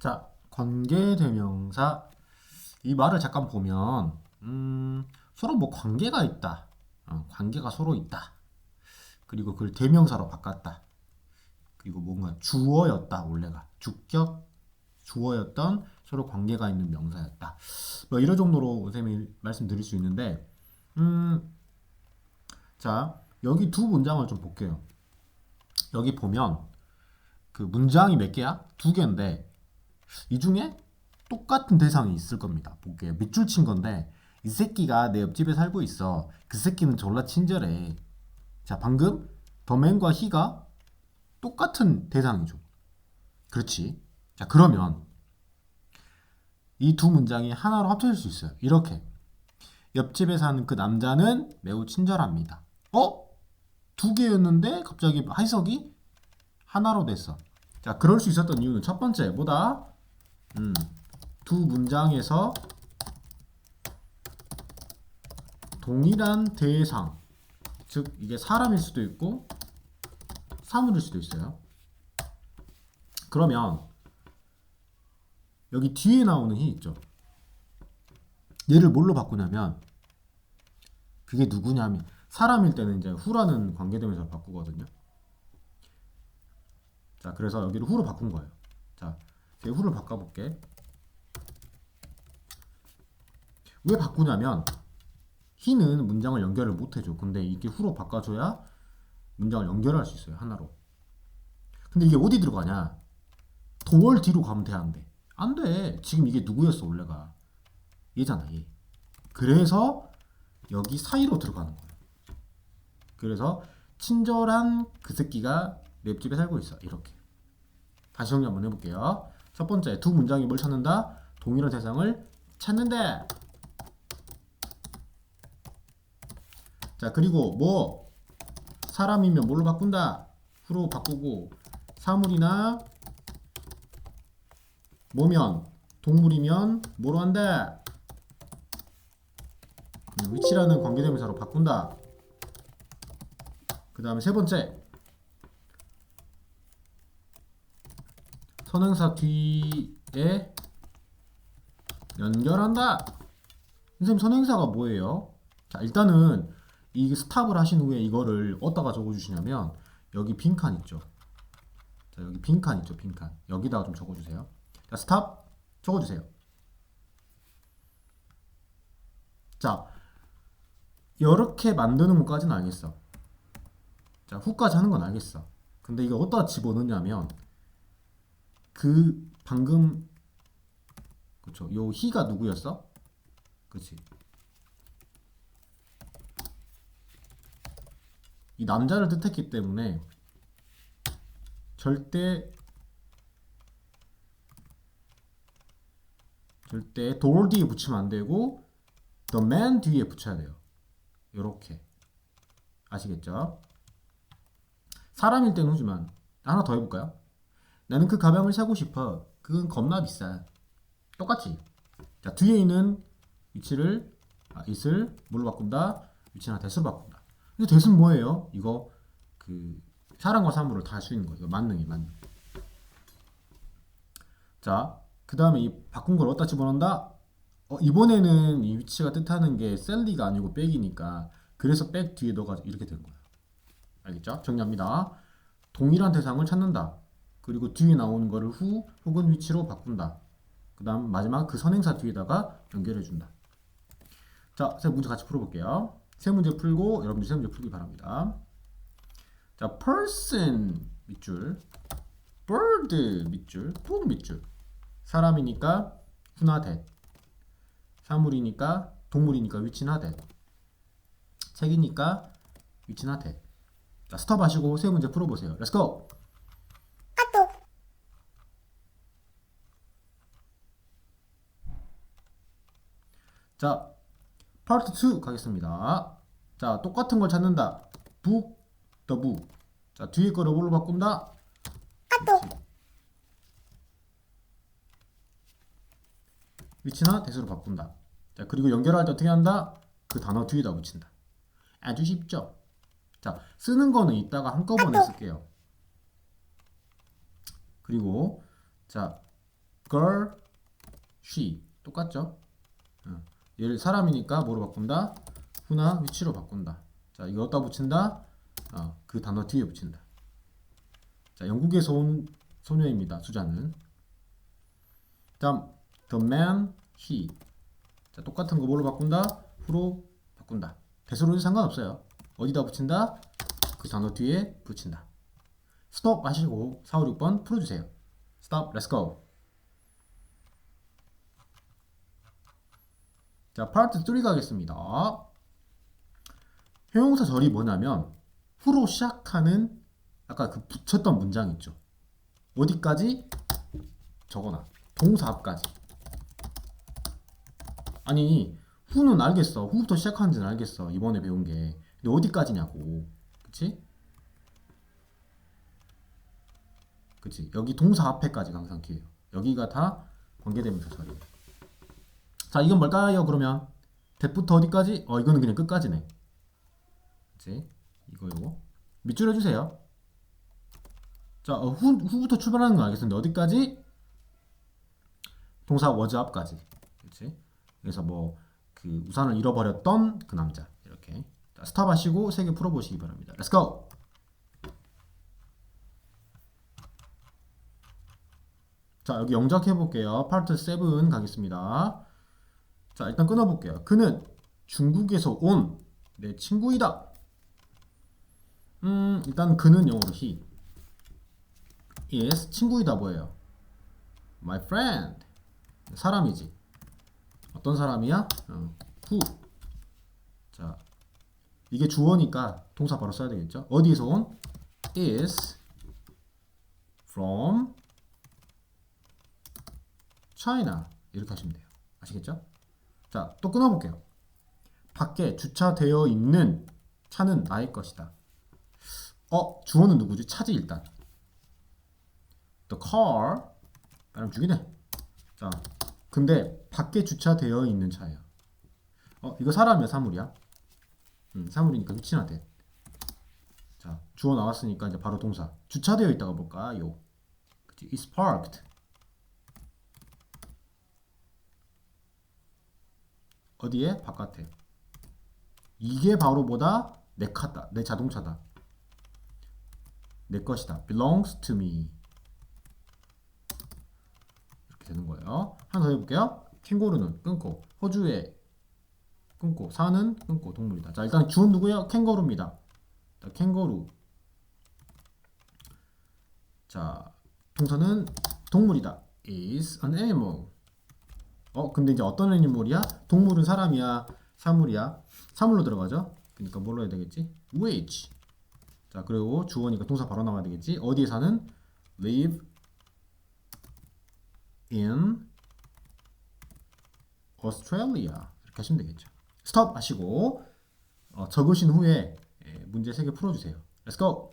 자, 관계대명사 이 말을 잠깐 보면 음, 서로 뭐 관계가 있다. 어, 관계가 서로 있다. 그리고 그걸 대명사로 바꿨다. 그리고 뭔가 주어였다 원래가 주격 주어였던 서로 관계가 있는 명사였다. 뭐 이런 정도로 선생님이 말씀드릴 수 있는데 음, 자 여기 두 문장을 좀 볼게요. 여기 보면 그 문장이 몇 개야? 두 개인데 이 중에 똑같은 대상이 있을 겁니다. 볼게요. 밑줄 친 건데 이 새끼가 내 옆집에 살고 있어. 그 새끼는 졸라 친절해. 자, 방금 더맨과 히가 똑같은 대상이죠. 그렇지. 자, 그러면 이 두 문장이 하나로 합쳐질 수 있어요. 이렇게. 옆집에 사는 그 남자는 매우 친절합니다. 어? 두 개였는데 갑자기 해석이 하나로 됐어. 자, 그럴 수 있었던 이유는 첫 번째, 뭐다? 음, 두 문장에서 동일한 대상, 즉 이게 사람일 수도 있고 사물일 수도 있어요. 그러면 여기 뒤에 나오는 히 있죠. 얘를 뭘로 바꾸냐면 그게 누구냐면 사람일 때는 이제 후라는 관계대명사로 바꾸거든요. 자, 그래서 여기를 후로 바꾼 거예요. 자, 후를 바꿔볼게. 왜 바꾸냐면 히는 문장을 연결을 못 해줘. 근데 이게 후로 바꿔줘야 문장을 연결할 수 있어요. 하나로. 근데 이게 어디 들어가냐? 도월 뒤로 가면 돼, 안 돼? 안 돼. 지금 이게 누구였어, 원래가? 얘잖아, 얘. 그래서 여기 사이로 들어가는 거예요. 그래서 친절한 그 새끼가 내 집에 살고 있어. 이렇게. 다시 정리 한번 해볼게요. 첫 번째, 두 문장이 뭘 찾는다? 동일한 대상을 찾는데. 자, 그리고 뭐 사람이면 뭘로 바꾼다? 후로 바꾸고 사물이나 뭐면 동물이면 뭐로 한다? 음, 위치라는 관계대명사로 바꾼다. 그 다음에 세 번째 선행사 뒤에 연결한다. 선생님 선행사가 뭐예요? 자 일단은 이 스탑을 하신 후에 이거를 어디다가 적어주시냐면 여기 빈칸 있죠. 자 여기 빈칸 있죠 빈칸 여기다가 좀 적어주세요. 자 스탑 적어주세요. 자 이렇게 만드는 것까지는 알겠어. 자 후까지 하는 건 알겠어. 근데 이거 어디다 집어넣냐면 그 방금 그쵸 요 히가 누구였어? 그치 이 남자를 뜻했기 때문에 절대 절대 door 뒤에 붙이면 안 되고 the man 뒤에 붙여야 돼요. 요렇게 아시겠죠? 사람일 때는 후지만 하나 더 해볼까요? 나는 그 가방을 사고 싶어. 그건 겁나 비싸. 똑같이. 자 뒤에 있는 위치를 아, it을 뭘로 바꾼다? 위치나 대수로 바꾼다. 근데 대수는 뭐예요? 이거 그 사람과 사물을 다 할 수 있는 거예요. 만능이 만능. 자, 그 다음에 이 바꾼 걸 어디다 집어넣는다? 어, 이번에는 이 위치가 뜻하는 게 셀리가 아니고 백이니까 그래서 백 뒤에 넣어가 이렇게 된 거야. 알겠죠? 정리합니다. 동일한 대상을 찾는다. 그리고 뒤에 나오는 거를 후 혹은 위치로 바꾼다. 그 다음 마지막 그 선행사 뒤에다가 연결해 준다. 자, 세 문제 같이 풀어볼게요. 세 문제 풀고 여러분들 세 문제 풀기 바랍니다. 자, person 밑줄, bird 밑줄, book 밑줄. 사람이니까 후나 that. 사물이니까 동물이니까 위치나 that. 책이니까 위치나 that. 자, 스톱 하시고 세 문제 풀어보세요. Go. 자, 파트 2 가겠습니다. 자, 똑같은 걸 찾는다. book, the book. 자, 뒤에 거를 뭘로 바꾼다? 그렇지. 위치나 대수로 바꾼다. 자, 그리고 연결할 때 어떻게 한다? 그 단어 뒤에다 붙인다. 아주 쉽죠? 자, 쓰는 거는 이따가 한꺼번에 쓸게요. 그리고 자, girl, she 똑같죠? 어. 얘를 사람이니까 뭐로 바꾼다? 후나 위치로 바꾼다. 자, 이거 어디다 붙인다? 어, 그 단어 뒤에 붙인다. 자, 영국에서 온 소녀입니다. 수자는. 다음, the man, he. 자, 똑같은 거 뭘로 바꾼다? 후로 바꾼다. 대수로는 상관없어요. 어디다 붙인다? 그 단어 뒤에 붙인다. 스톱 하시고 4, 5, 6번 풀어주세요. 스톱, 렛츠 고. 자, 파트 3 가겠습니다. 형용사 절이 뭐냐면 후로 시작하는 아까 그 붙였던 문장 있죠. 어디까지? 적어놔. 동사 앞까지. 아니 후는 알겠어. 후부터 시작하는지는 알겠어. 이번에 배운 게. 근데 어디까지냐고. 그치? 그치? 여기 동사 앞에까지 항상 기회요. 여기가 다 관계대명사 절이에요. 자, 이건 뭘까요? 그러면 대부터 어디까지? 어, 이거는 그냥 끝까지네. 그치? 이거 이거 밑줄 해주세요. 자, 어, 후, 후부터 출발하는 건 알겠는데 어디까지? 동사 was 앞까지. 그치? 그래서 뭐 그 우산을 잃어버렸던 그 남자 이렇게 자, 스탑하시고 세 개 풀어보시기 바랍니다. Let's go. 자 여기 영작해 볼게요. 파트 7 가겠습니다. 자 일단 끊어볼게요. 그는 중국에서 온 내 친구이다. 음 일단 그는 영어로 he is 친구이다 뭐예요? My friend 사람이지. 어떤 사람이야? 어. 자, 이게 주어니까 동사 바로 써야 되겠죠? 어디에서 온? is from China. 이렇게 하시면 돼요. 아시겠죠? 자, 또 끊어볼게요. 밖에 주차되어 있는 차는 나의 것이다. 어, 주어는 누구지? 차지 일단. The car. 나랑 죽이네. 자, 근데 밖에 주차되어 있는 차예요. 어, 이거 사람이야, 사물이야? 음, 사물이니까 위치나 돼. 자, 주어 나왔으니까 이제 바로 동사. 주차되어 있다가 볼까요? 그치? It's parked. 어디에? 바깥에. 이게 바로 뭐다? 내 카다. 내 자동차다. 내 것이다. belongs to me. 이렇게 되는 거예요. 하나 더 해볼게요. 캥거루는 끊고 호주에 끊고 사는 끊고 동물이다. 자 일단 주은 누구예요? 캥거루입니다. 자, 캥거루. 자 동사는 동물이다. is an animal. 어 근데 이제 어떤 애니멀이야? 동물은 사람이야, 사물이야. 사물로 들어가죠. 그러니까 뭘로 해야 되겠지? which. 자 그리고 주어니까 동사 바로 나와야 되겠지. 어디에 사는? live in Australia 이렇게 하시면 되겠죠. 스톱 하시고 어, 적으신 후에 예, 문제 3개 풀어주세요. Let's go.